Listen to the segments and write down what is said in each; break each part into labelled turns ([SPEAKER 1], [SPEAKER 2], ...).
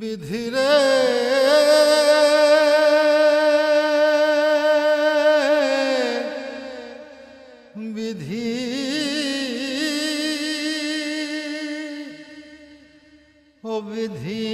[SPEAKER 1] বিধিরে বিধি। ও বিধি।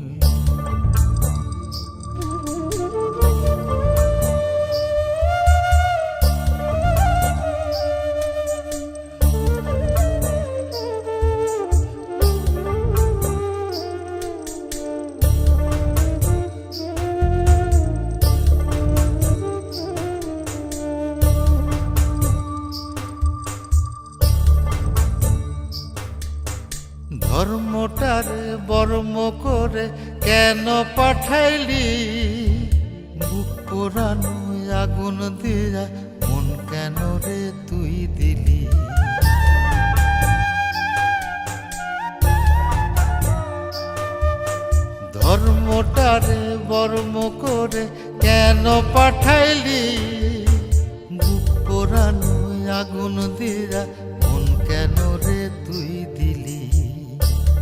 [SPEAKER 1] ধর্মটারে বর্ম করে কেন পাঠাইলি? বুক পোড়ানো আগুন দিয়া মন কেন রে তুই দিলি? ধর্মটারে বর্ম করে কেন পাঠাইলি? বুক পোড়ানো আগুন দিয়া মন কেন রে তুই দিলি?